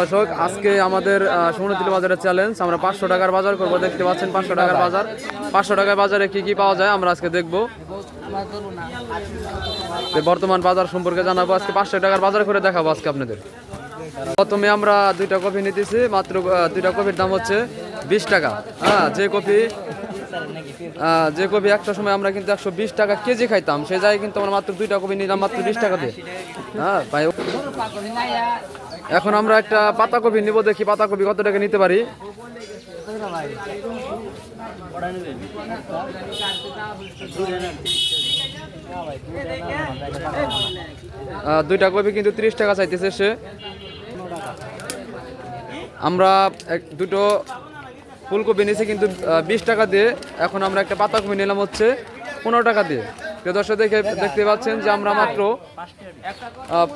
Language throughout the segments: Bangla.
দর্শক, আজকে আমাদের সমুদ্র বাজারের চ্যালেঞ্জ আমরা পাঁচশো টাকার বাজার করব। দেখতে পাচ্ছেন পাঁচশো টাকার বাজার। পাঁচশো টাকার বাজারে কি কি পাওয়া যায় আমরা আজকে দেখব। বর্তমান বাজার সম্পর্কে জানাব। আজকে পাঁচশো টাকার বাজার করে দেখাবো আজকে আপনাদের। প্রথমে আমরা দুইটা কফি নিতেছি। মাত্র দুইটা কফির দাম হচ্ছে বিশ টাকা। হ্যাঁ যে কফি যে কপি একটা সময় আমরা কিন্তু একশো বিশ টাকা কেজি খাইতাম। সে জায়গায় কিন্তু আমরা মাত্র দুইটা কপি নিলাম মাত্র বিশ টাকা দিয়ে। হ্যাঁ ভাই এখন আমরা একটা পাতা কপি নিব, দেখি পাতা কপি কত টাকা নিতে পারি। দুইটা কপি কিন্তু তিরিশ টাকা চাইতেছে সে। আমরা এক, দুটো ফুলকপি নিয়েছি কিন্তু বিশ টাকা দিয়ে। এখন আমরা একটা পাতাকপি নিলাম হচ্ছে পনেরো টাকা দিয়ে। দর্শক, দেখে দেখতে পাচ্ছেন যে আমরা মাত্র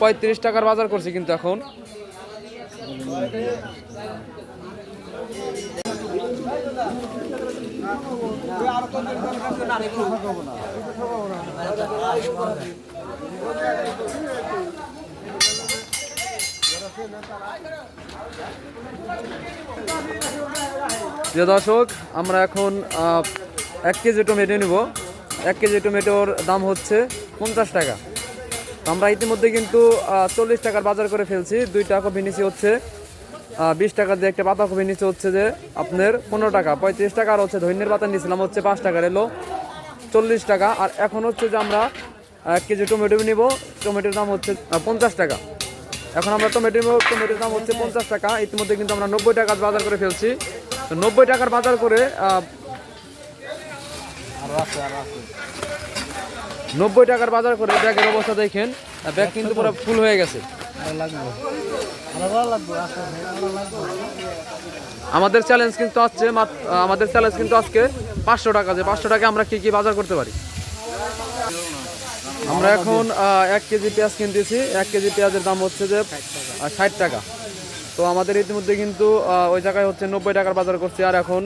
পঁয়ত্রিশ টাকার বাজার করছি কিন্তু এখন। প্রিয় দর্শক, আমরা এখন এক কেজি টমেটো নিব। এক কেজি টমেটোর দাম হচ্ছে পঞ্চাশ টাকা। আমরা ইতিমধ্যে কিন্তু চল্লিশ টাকার বাজার করে ফেলছি। দুইটা কপি নিচে হচ্ছে বিশ টাকা দিয়ে একটা পাতা কপি নিচে হচ্ছে যে আপনার পনেরো টাকা, পঁয়ত্রিশ টাকা। আর হচ্ছে ধন্যের পাতা নিয়েছিলাম হচ্ছে পাঁচ টাকার এলো চল্লিশ টাকা। আর এখন হচ্ছে যে আমরা এক কেজি টমেটো নিব, টমেটোর দাম হচ্ছে পঞ্চাশ টাকা। এখন আমরা টমেটো নিব, টমেটোর দাম হচ্ছে পঞ্চাশ টাকা। ইতিমধ্যে কিন্তু আমরা নব্বই টাকার বাজার করে ফেলছি। তো নব্বই টাকার বাজার করে নব্বই টাকার বাজার করে ব্যাগের অবস্থা দেখেন। ব্যাগ কিন্তু পুরো ফুল হয়ে গেছে। আমাদের চ্যালেঞ্জ কিন্তু আসছে আমাদের চ্যালেঞ্জ কিন্তু আজকে পাঁচশো টাকা। যে পাঁচশো টাকা আমরা কি কি বাজার করতে পারি? আমরা এখন এক কেজি পেঁয়াজ কিনতেছি। এক কেজি পেঁয়াজের দাম হচ্ছে যে ষাট টাকা। তো আমাদের ইতিমধ্যে কিন্তু ওই জায়গায় হচ্ছে নব্বই টাকার বাজার করছি। আর এখন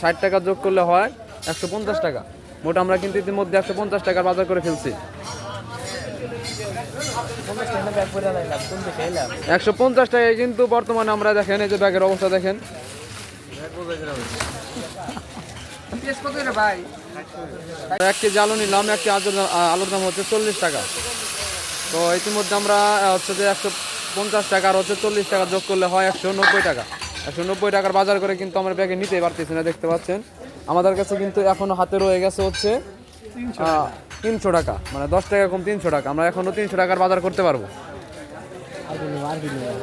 ষাট টাকা যোগ করলে হয় একশো পঞ্চাশ টাকা। মোট আমরা কিন্তু ইতিমধ্যে একশো পঞ্চাশ টাকার বাজার করে ফেলছি। একশো পঞ্চাশ টাকায় কিন্তু বর্তমানে আমরা দেখেন, এই যে ব্যাগের অবস্থা দেখেন। এক কেজি আলু নিলাম, এক কেজি আলুর দাম- হচ্ছে চল্লিশ টাকা। তো ইতিমধ্যে আমরা হচ্ছে যে একশো পঞ্চাশ টাকা আর হচ্ছে চল্লিশ টাকা যোগ করলে হয় একশো নব্বই টাকা। একশো নব্বই টাকার বাজার করে কিন্তু আমরা ব্যাগে নিতেই পারতেছি না, দেখতে পাচ্ছেন? আমাদের কাছে কিন্তু এখনও হাতে রয়ে গেছে হচ্ছে তিনশো টাকা। মানে দশ টাকা কম তিনশো টাকা। আমরা এখনও তিনশো টাকার বাজার করতে পারব।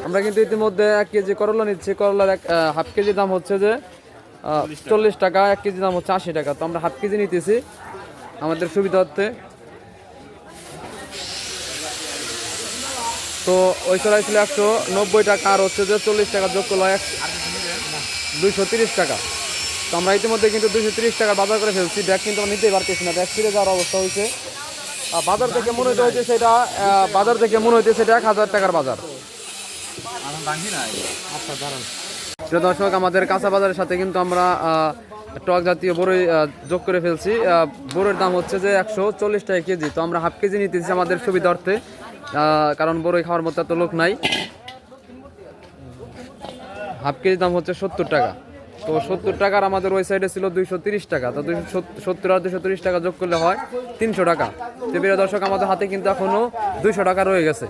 আমরা কিন্তু ইতিমধ্যে এক কেজি করলা নিচ্ছি। করলার এক হাফ কেজি দাম হচ্ছে যে চল্লিশ টাকা। এক কেজি দাম হচ্ছে আশি টাকা। তো আমরা হাফ কেজি নিতেছি। আমাদের সুবিধার্থে তো ওই চড়াই ছিল একশো নব্বই টাকা আর হচ্ছে যে চল্লিশ টাকা যোগ করল এক দুইশো তিরিশ টাকা। তো আমরা ইতিমধ্যে কিন্তু দুইশো তিরিশ টাকা বাজার করে ফেলছি। ব্যাগ কিন্তু আমরা নিতেই পারতেছি না। ব্যাগ ফিরে যাওয়ার অবস্থা হয়েছে। বাজার থেকে মনে হইতে হয়েছে সেটা বাজার থেকে মনে হইতে সেটা এক হাজার টাকার বাজার। প্রিয় দর্শক, আমাদের কাঁচা বাজারের সাথে কিন্তু আমরা টক জাতীয় বড়ই যোগ করে ফেলছি। বড়ইয়ের দাম হচ্ছে যে একশো চল্লিশ টাকা কেজি। তো আমরা হাফ কেজি নিতেছি আমাদের সুবিধার্থে। কারণ বড়ই খাওয়ার মতো এত লোক নাই। হাফ কেজি দাম হচ্ছে সত্তর টাকা। তো সত্তর টাকার আমাদের ওই সাইডে ছিল দুইশো তিরিশ টাকা। তো দুইশো সত্তর আর দুইশো তিরিশ টাকা যোগ করলে হয় তিনশো টাকা। তো প্রিয় দর্শক, আমাদের হাতে কিন্তু এখনও দুইশো টাকা রয়ে গেছে।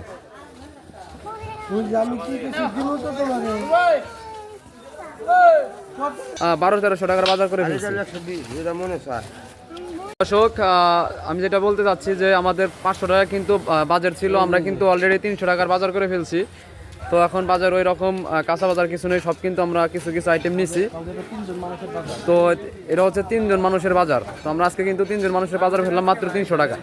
বারো, তেরোশো টাকার বাজার করে দর্শক আমি যেটা বলতে চাচ্ছি যে আমাদের পাঁচশো টাকা কিন্তু বাজার ছিল, আমরা কিন্তু অলরেডি তিনশো টাকার বাজার করে ফেলছি। তো এখন বাজার ওই রকম কাঁচা বাজার কিছু নেই, সব কিন্তু আমরা কিছু কিছু আইটেম নিছি। তো এটা হচ্ছে তিনজন মানুষের বাজার। তো আমরা আজকে কিন্তু তিনজন মানুষের বাজার ফেললাম মাত্র তিনশো টাকা।